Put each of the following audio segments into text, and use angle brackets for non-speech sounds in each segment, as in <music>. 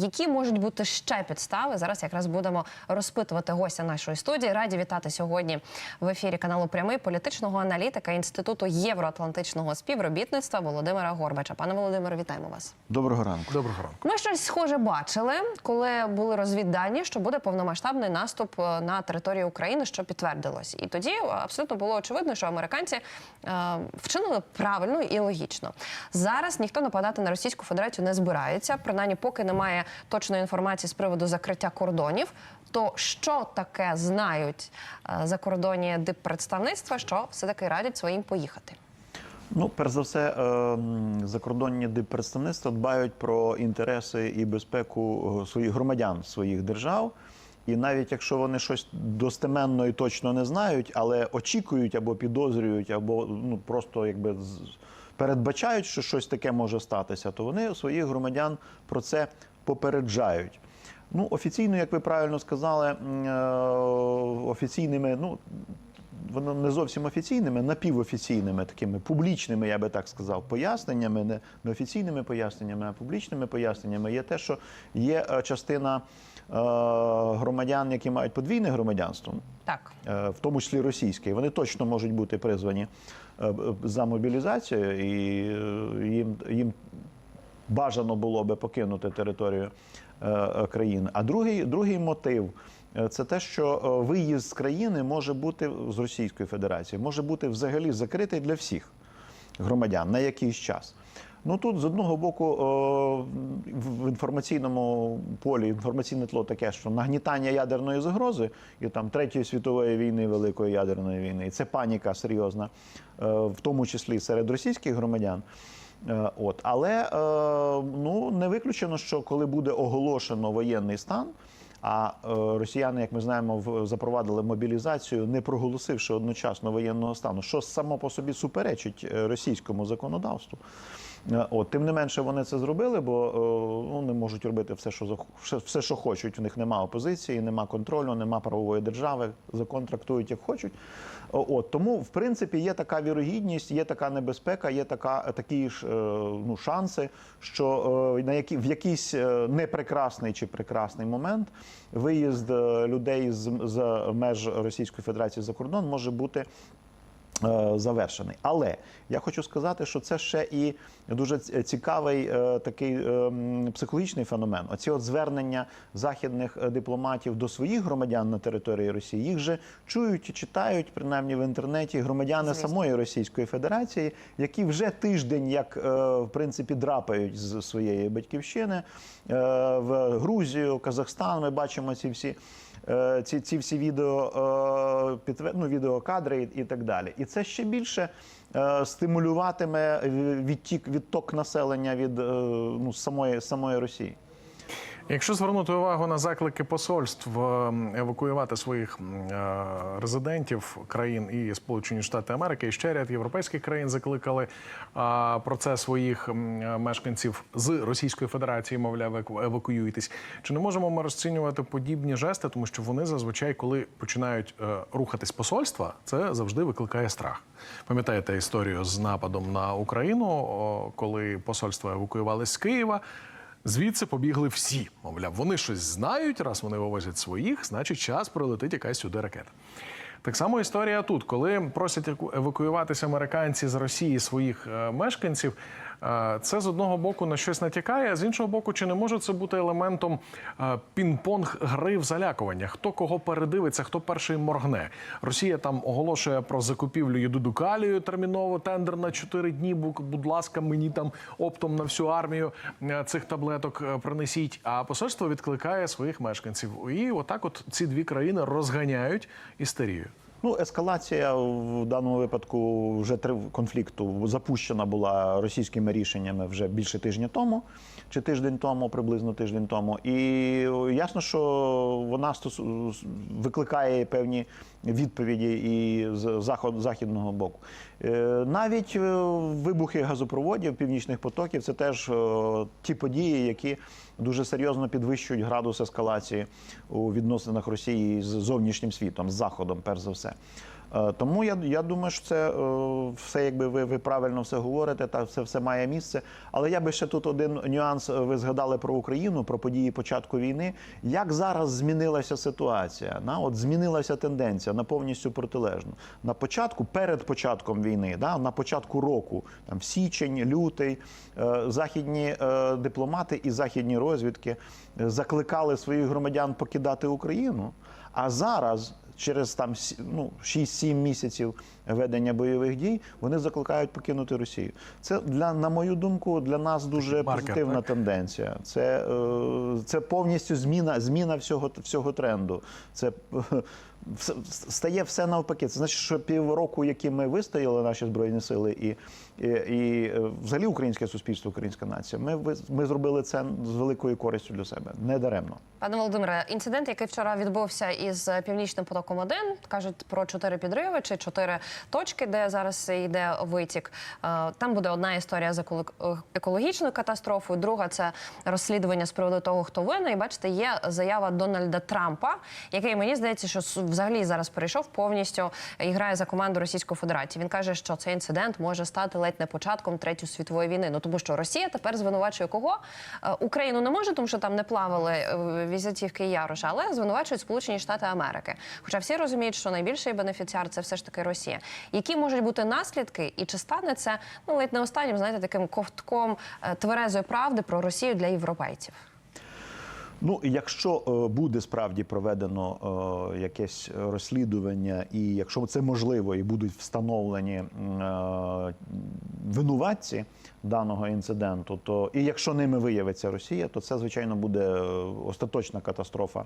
Які можуть бути ще підстави? Зараз якраз будемо розпитувати гостя нашої студії. Раді вітати сьогодні в ефірі каналу Прямий політичного аналітика Інституту євроатлантичного співробітництва Володимира Горбача. Пане Володимире, вітаємо вас. Доброго ранку. Доброго ранку. Ми щось схоже бачили, коли були розвіддані, що буде повномасштабний наступ е, на територію України, що підтвердилось. І тоді абсолютно було очевидно, що американці е, вчинили правильно і логічно. Зараз ніхто нападати на Російську Федерацію не збирається, принаймні, поки немає точної інформації з приводу закриття кордонів. То що таке знають е, закордонні диппредставництва, що все таки радять своїм поїхати? Ну, перш за все, е, закордонні диппредставництва дбають про інтереси і безпеку е, своїх громадян своїх держав. І навіть якщо вони щось достеменно і точно не знають, але очікують або підозрюють, або ну просто якби передбачають, що щось таке може статися, то вони своїх громадян про це попереджають. Ну, офіційно, як ви правильно сказали, е, офіційними, ну воно не зовсім офіційними, напівофіційними, такими публічними, я би так сказав, поясненнями, не, не офіційними поясненнями, а публічними поясненнями є те, що є е, частина е, громадян, які мають подвійне громадянство, Так. е, в тому числі російське, вони точно можуть бути призвані е, за мобілізацію, і е, їм, їм бажано було би покинути територію е, країни. А другий, другий мотив е, це те, що е, виїзд з країни може бути з Російської Федерації, може бути взагалі закритий для всіх громадян на якийсь час. Ну тут з одного боку в- інформаційному полі інформаційне тло таке, що нагнітання ядерної загрози і там третьої світової війни, великої ядерної війни, і це паніка серйозна, в тому числі серед російських громадян. Е, От, але е, ну не виключено, що коли буде оголошено воєнний стан. А е, росіяни, як ми знаємо, запровадили мобілізацію, не проголосивши одночасно воєнного стану, що само по собі суперечить російському законодавству. От тим не менше вони це зробили, бо ну, не можуть робити все, що все, що хочуть. У них немає опозиції, немає контролю, немає правової держави. Закон трактують як хочуть. О, От тому, в принципі, є така вірогідність, є така небезпека, є така такі ж е, ну шанси, що е, на які в якийсь е, непрекрасний чи прекрасний момент виїзд е, людей з, з меж Російської Федерації за кордон може бути. Е, Завершений, але я хочу сказати, що це ще і дуже цікавий е, такий е, психологічний феномен. Оці от звернення західних дипломатів до своїх громадян на території Росії їх же чують і читають, принаймні в інтернеті, громадяни Звісно. самої Російської Федерації, які вже тиждень, як в принципі, драпають з своєї батьківщини в Грузію, Казахстан. Ми бачимо ці всі. Е, Ці, ці всі відео, е, ну, відеокадри і, так далі. І це ще більше е, стимулюватиме відтік, відток населення від ну, самої, самої Росії. Якщо звернути увагу на заклики посольств ем, евакуювати своїх е, резидентів країн і Сполучені Штати Америки, і ще ряд європейських країн закликали про це своїх е, мешканців з Російської Федерації, мовляв, еваку- евакуюйтесь. Чи не можемо ми розцінювати подібні жести, тому що вони зазвичай, коли починають е, рухатись посольства, це завжди викликає страх. Пам'ятаєте історію з нападом на Україну, коли посольство евакуювалися з Києва. Звідси побігли всі. Мовляв, вони щось знають, раз вони вивозять своїх, значить час прилетить якась сюди ракета. Так само історія тут, коли просять евакуюватися американці з Росії своїх е, мешканців. Е, Це з одного боку на щось натякає, а з іншого боку, чи не може це бути елементом е, пінг-понг гри в залякування? Хто кого передивиться, хто перший моргне? Росія там оголошує про закупівлю єдудукалію терміново тендер на 4 дні. Бу- Будь ласка, мені там оптом на всю армію е, цих таблеток принесіть. А посольство відкликає своїх мешканців. І отак, от ці дві країни розганяють істерію. Ну, ескалація в даному випадку вже конфлікту запущена була російськими рішеннями вже більше тижня тому, чи тиждень тому, приблизно тиждень тому. І ясно, що вона викликає певні відповіді і з заход, західного боку. Е, Навіть е, вибухи газопроводів, північних потоків це теж е, ті події, які дуже серйозно підвищують градус ескалації у відносинах Росії з зовнішнім світом, з Заходом, перш за все. Е, Тому я, я думаю, що це е, все, якби ви, ви правильно все говорите, та все, все має місце. Але я би ще тут один нюанс. е, Ви згадали про Україну, про події початку війни. Як зараз змінилася ситуація? На от змінилася тенденція на повністю протилежну. На початку, перед початком війни, да, на початку року, там січень, лютий, західні дипломати і західні розвідки закликали своїх громадян покидати Україну. А зараз через там ну, 6-7 місяців ведення бойових дій вони закликають покинути Росію. Це для на мою думку для нас дуже Марка, позитивна так? тенденція. Це, е, це повністю зміна, зміна всього всього тренду. Це <laughs> стає все навпаки. Це значить, що півроку, які ми вистояли, наші збройні сили, і, і, і е, взагалі українське суспільство, українська нація. Ми ми зробили це з великою користю для себе. Не даремно. Пане Володимире, інцидент, який вчора відбувся із північним потоком 1 кажуть про чотири підриви чи чотири точки, де зараз йде витік. Е, Там буде одна історія з еколог- екологічною катастрофою, друга це розслідування з приводу того, хто винен. І бачите, є заява Дональда Трампа, який мені здається, що с- взагалі зараз перейшов повністю і грає за команду Російської Федерації. Він каже, що цей інцидент може стати ледь не початком третьої світової війни. Ну тому що Росія тепер звинувачує кого? Е, Україну не може, тому що там не плавали е, візитівки Яроша, але звинувачують Сполучені Штати Америки. Хоча всі розуміють, що найбільший бенефіціар це все ж таки Росія. Які можуть бути наслідки, і чи стане це ну ледь не останнім, знаєте, таким ковтком е, тверезої правди про Росію для європейців? Ну, якщо е, буде справді проведено е, якесь розслідування, і якщо це можливо, і будуть встановлені е, винуватці даного інциденту, то і якщо ними виявиться Росія, то це звичайно буде остаточна катастрофа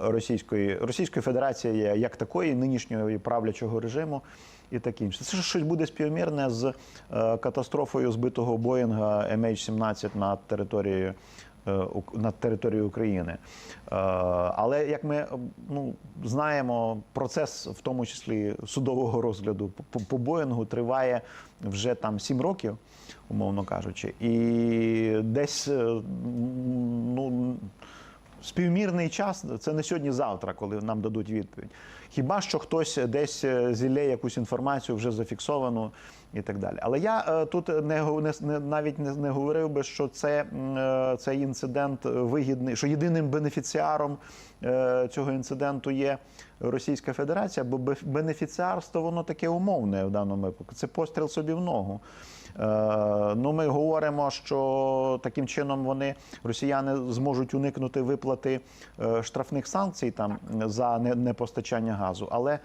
Російської Російської Федерації як такої, нинішнього правлячого режиму. І таке інше. Це щось буде співмірне з катастрофою збитого Боїнга MH17 над територією е, над територією України. Е, Але як ми ну, знаємо, процес, в тому числі судового розгляду по- Боїнгу, триває вже там 7 років, умовно кажучи, і десь е, ну. Співмірний час це не сьогодні-завтра, коли нам дадуть відповідь. Хіба що хтось десь зілє якусь інформацію вже зафіксовану і так далі. Але я е, тут не, не, навіть не, не говорив би, що це, е, цей інцидент вигідний, що єдиним бенефіціаром е, цього інциденту є Російська Федерація, бо бенефіціарство воно таке умовне в даному випадку. Це постріл собі в ногу. Ну, ми говоримо, що таким чином вони росіяни зможуть уникнути виплати штрафних санкцій там за непостачання газу. Але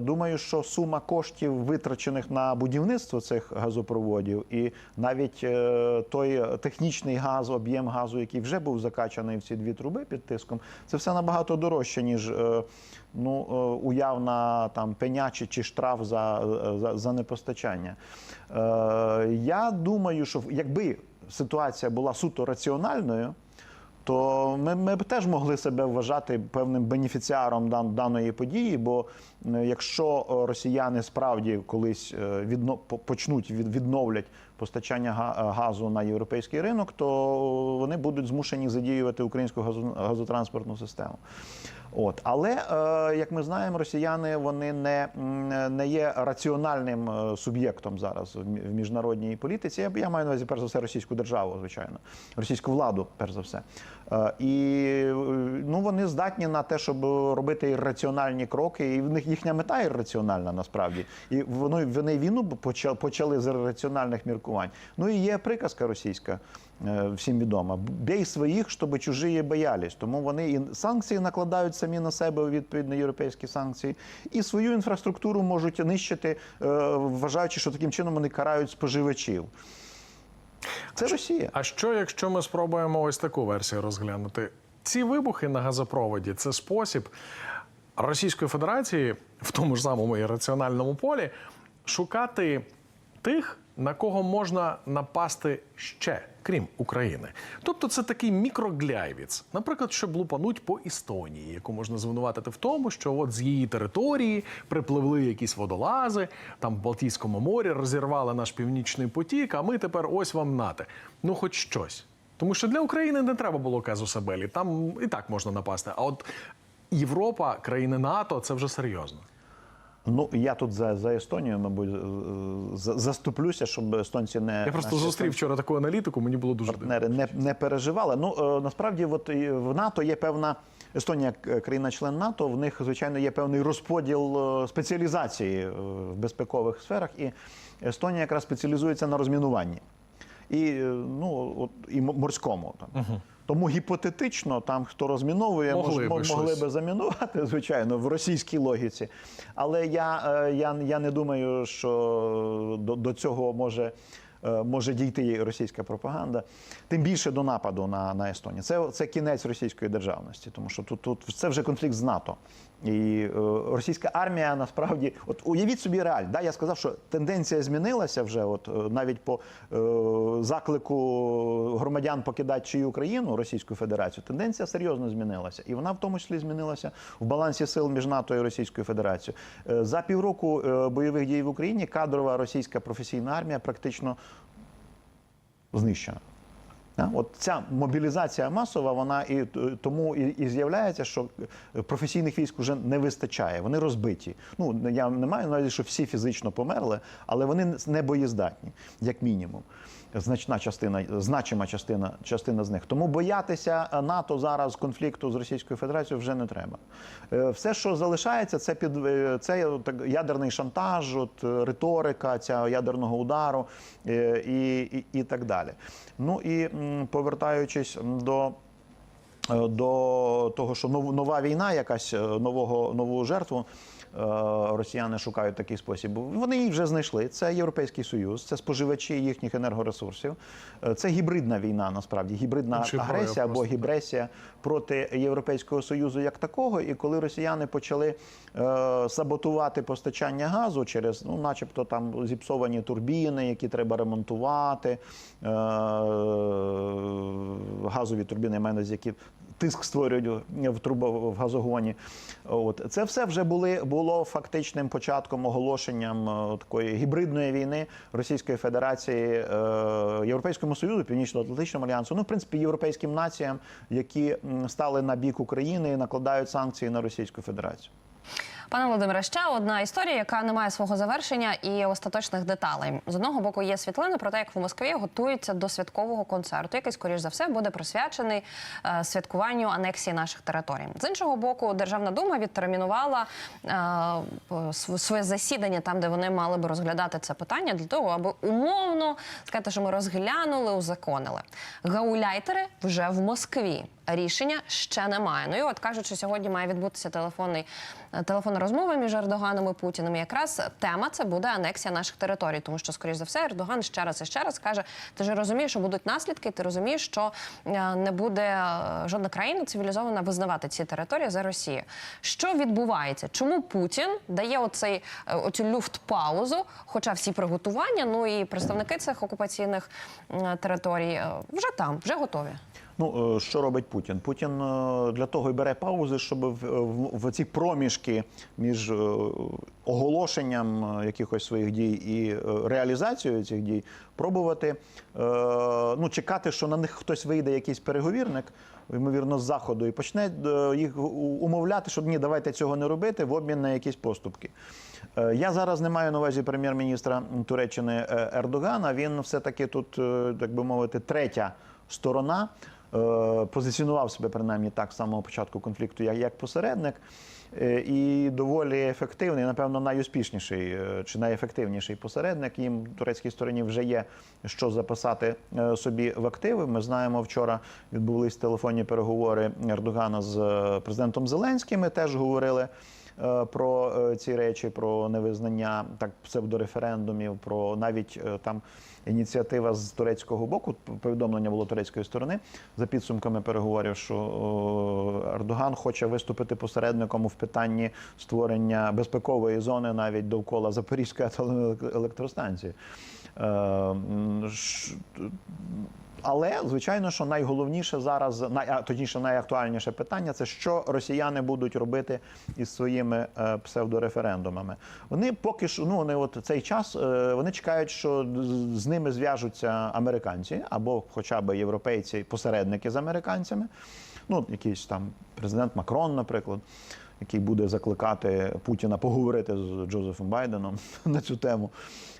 думаю, що сума коштів, витрачених на будівництво цих газопроводів, і навіть е, той технічний газ, об'єм газу, який вже був закачаний в ці дві труби під тиском, це все набагато дорожче, ніж е, ну, е, уявна там пеня чи, штраф за, е, за, за непостачання. Е, я думаю, що якби ситуація була суто раціональною, то ми, ми б теж могли себе вважати певним бенефіціаром дан, даної події. Бо е, якщо е, росіяни справді колись е, відно, почнуть від, відновлять постачання га- е, газу на європейський ринок, то вони будуть змушені задіювати українську газо, газотранспортну систему. От, але е, як ми знаємо, росіяни вони не, не є раціональним е, суб'єктом зараз в міжнародній політиці. Я маю на увазі перш за все російську державу, звичайно, російську владу, перш за все. Е, і е, ну вони здатні на те, щоб робити ірраціональні кроки, і в них їхня мета ірраціональна насправді. І вони, вони війну почали, з раціональних міркувань. Ну і є приказка російська. е, Всім відома. Бій своїх, щоб чужі боялись. Тому вони і санкції накладають самі на себе у відповідь європейські санкції, і свою інфраструктуру можуть нищити, вважаючи, що таким чином вони карають споживачів. Це Росія. А що, якщо ми спробуємо ось таку версію розглянути? Ці вибухи на газопроводі це спосіб Російської Федерації в тому ж самому ірраціональному полі шукати тих, на кого можна напасти ще, крім України. Тобто це такий мікрогляйвіц, наприклад, щоб лупануть по Естонії, яку можна звинуватити в тому, що от з її території припливли якісь водолази, там в Балтійському морі розірвали наш північний потік, а ми тепер ось вам нате. Ну, хоч щось. Тому що для України не треба було казуса Белі, там і так можна напасти. А от Європа, країни НАТО це вже серйозно. Ну я тут за, за Естонію, мабуть, за- заступлюся, щоб естонці не Я просто зустрів вчора таку аналітику, мені було дуже дивно. не, не переживали. Ну е, насправді, от в НАТО є певна Естонія, е, країна-член НАТО. В них звичайно є певний розподіл е, спеціалізації в безпекових сферах, і Естонія якраз спеціалізується на розмінуванні і ну от і морському там. Тому гіпотетично, там хто розміновує, Могли мож- би могли би замінувати, <laughs> звичайно, в російській логіці. Але я, е, я, я не думаю, що до, до цього може. Е, Може дійти російська пропаганда, тим більше до нападу на, на Естонію. Це, це кінець російської державності, тому що тут, тут це вже конфлікт з НАТО. І е, російська армія насправді, от уявіть собі реаль. Да, я сказав, що тенденція змінилася вже. От е, навіть по е, заклику громадян покидати чию Україну, Російську Федерацію, тенденція серйозно змінилася, і вона в тому числі змінилася в балансі сил між НАТО і Російською Федерацією. За півроку бойових дій в Україні кадрова російська професійна армія практично знищена. От ця мобілізація масова, вона і тому і, і з'являється, що професійних військ вже не вистачає. Вони розбиті. Ну я не маю на увазі, що всі фізично померли, але вони не боєздатні, як мінімум. Значна частина, значима частина, частина з них. Тому боятися е, НАТО зараз конфлікту з Російською Федерацією вже не треба. Е, Все, що залишається, це під е, це ядерний шантаж, от, риторика ця ядерного удару і, і, і так далі. Ну і повертаючись до. Е, До того, що нов- нова війна, якась е, нового нову жертву е, росіяни шукають такий спосіб. Вони її вже знайшли. Це Європейський Союз, це споживачі їхніх енергоресурсів. Це гібридна війна, насправді гібридна прояв агресія або гібресія проти Європейського союзу як такого. І коли росіяни почали е, саботувати постачання газу через, ну, начебто, там зіпсовані турбіни, які треба ремонтувати, е, газові турбіни, я маю на які тиск створюють в трубо в газогоні. От це все вже були було фактичним початком оголошенням е, такої гібридної війни Російської Федерації, е, Європейському Союзу, Північно-Атлантичному альянсу, ну в принципі європейським націям, які стали на бік України накладають санкції на Російську Федерацію. Пане Володимире, ще одна історія, яка не має свого завершення і остаточних деталей. З одного боку є світлини про те, як в Москві готуються до святкового концерту, який, скоріш за все, буде присвячений е, святкуванню анексії наших територій. З іншого боку, Державна дума відтермінувала е, своє засідання там, де вони мали би розглядати це питання, для того, аби умовно сказати, що ми розглянули, узаконили. Гауляйтери вже в Москві. Рішення ще немає. Ну і от кажуть, що сьогодні має відбутися телефонний е, телефонна розмова між Ердоганом і Путіним. Якраз тема це буде анексія наших територій, тому що, скоріш за все, Ердоган ще раз і ще раз каже: ти ж розумієш, що будуть наслідки. Ти розумієш, що е, не буде е, жодна країна цивілізована визнавати ці території за Росію. Що відбувається? Чому Путін дає оцей оцю люфт-паузу? Хоча всі приготування, ну і представники цих окупаційних територій вже там, вже готові. Ну, е, що робить Путін? Путін е, для того і бере паузи, щоб в, в, в ці проміжки між е, оголошенням е, якихось своїх дій і е, реалізацією цих дій пробувати е, ну, чекати, що на них хтось вийде, якийсь переговірник, ймовірно, з заходу, і почне е, їх умовляти, що ні, давайте цього не робити в обмін на якісь поступки. Е, Я зараз не маю на увазі прем'єр-міністра Туреччини е, Ердогана. Він все-таки тут, е, так би мовити, третя сторона. Е, Позиціонував себе принаймні так з самого початку конфлікту, як, як посередник, Е, і доволі ефективний, напевно, найуспішніший е, чи найефективніший посередник. Їм турецькій стороні вже є що записати собі в активи. Ми знаємо, вчора відбулись телефонні переговори Ердогана з президентом Зеленським. Ми теж говорили про е, ці речі, про невизнання так псевдореферендумів, про навіть е, там ініціатива з турецького боку. Повідомлення було турецької сторони за підсумками переговорів, що Ердоган хоче виступити посередником в питанні створення безпекової зони навіть довкола Запорізької електростанції. Е, але звичайно, що найголовніше зараз, най, точніше, найактуальніше питання це що росіяни будуть робити із своїми е, псевдореферендумами. Вони поки що ну вони от цей час е, вони чекають, що з ними зв'яжуться американці або хоча б європейці, посередники з американцями. Ну, якийсь там президент Макрон, наприклад. Який буде закликати Путіна поговорити з Джозефом Байденом <laughs> на цю тему,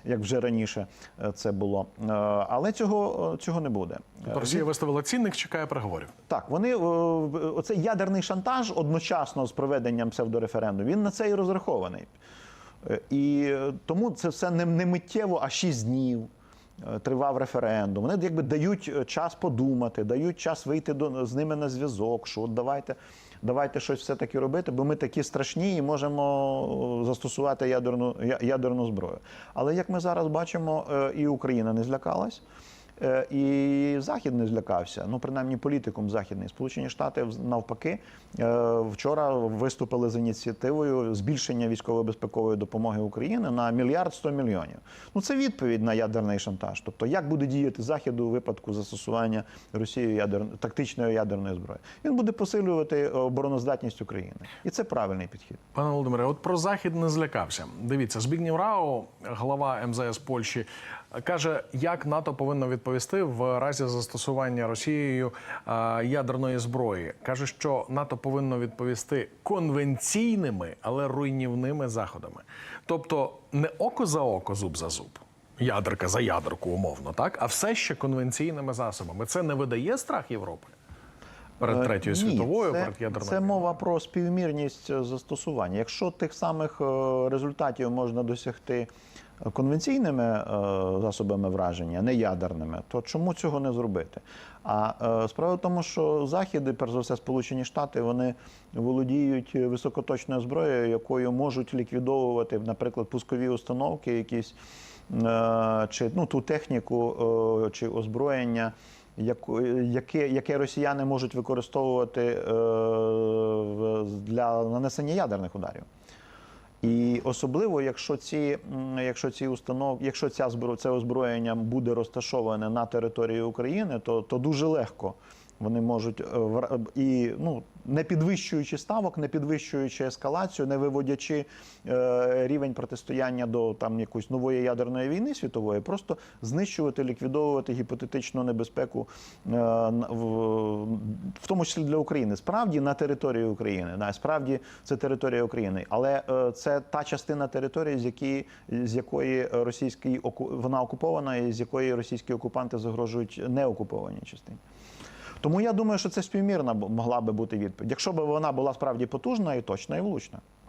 як вже раніше е, це було. Е, Але цього, цього не буде. Росія виставила цінник, чекає переговорів. Так, вони оцей ядерний шантаж одночасно з проведенням псевдореферендуму, він на це і розрахований. Е, І е, тому це все не, не миттєво, а 6 днів е, тривав референдум. Вони якби дають е, час подумати, дають час вийти до, з ними на зв'язок, що от давайте, давайте щось все-таки робити, бо ми такі страшні і можемо е, застосувати ядерну, ядерну зброю. Але як ми зараз бачимо, е, і Україна не злякалась. Е, І Захід не злякався. Ну, принаймні, політикум західний. Сполучені Штати навпаки е, вчора виступили з ініціативою збільшення військово-безпекової допомоги Україні на мільярд сто мільйонів. Ну це відповідь на ядерний шантаж. Тобто, як буде діяти Захід у випадку застосування Росією ядер... тактичної ядерної зброї? Він буде посилювати обороноздатність України, і це правильний підхід. Пане Володимире, от про захід не злякався. Дивіться, Збігнів Рау, глава МЗС Польщі, каже, як НАТО повинно відповісти в разі застосування Росією е, ядерної зброї. каже, що НАТО повинно відповісти конвенційними, але руйнівними заходами. Тобто не око за око, зуб за зуб. Ядерка за ядерку, умовно, так, а все ще конвенційними засобами. Це не видає страх Європи перед Е, третьою ні, світовою, це, перед ядерною. Це мова про співмірність е, застосування. Якщо тих самих результатів можна досягти конвенційними е, засобами враження, не ядерними, то чому цього не зробити? А е, справа в тому, що Захід, перш за все, Сполучені Штати, вони володіють високоточною зброєю, якою можуть ліквідовувати, наприклад, пускові установки, якісь е, чи ну, ту техніку чи озброєння яке, яке росіяни можуть використовувати для нанесення ядерних ударів. І особливо, якщо ці, якщо ці установ, якщо ця це озброєння буде розташоване на території України, то, то дуже легко вони можуть е, і ну не підвищуючи ставок, не підвищуючи ескалацію, не виводячи е, рівень протистояння до там якоїсь нової ядерної війни світової, просто знищувати, ліквідовувати гіпотетичну небезпеку, е, в, тому числі для України. Справді на території України, да, справді це територія України, але це та частина території, з якої з якої російський оку- вона окупована, і з якої російські окупанти загрожують неокупованій частині. Тому я думаю, що це співмірна могла би бути відповідь, якщо б вона була справді потужна і точна і влучна.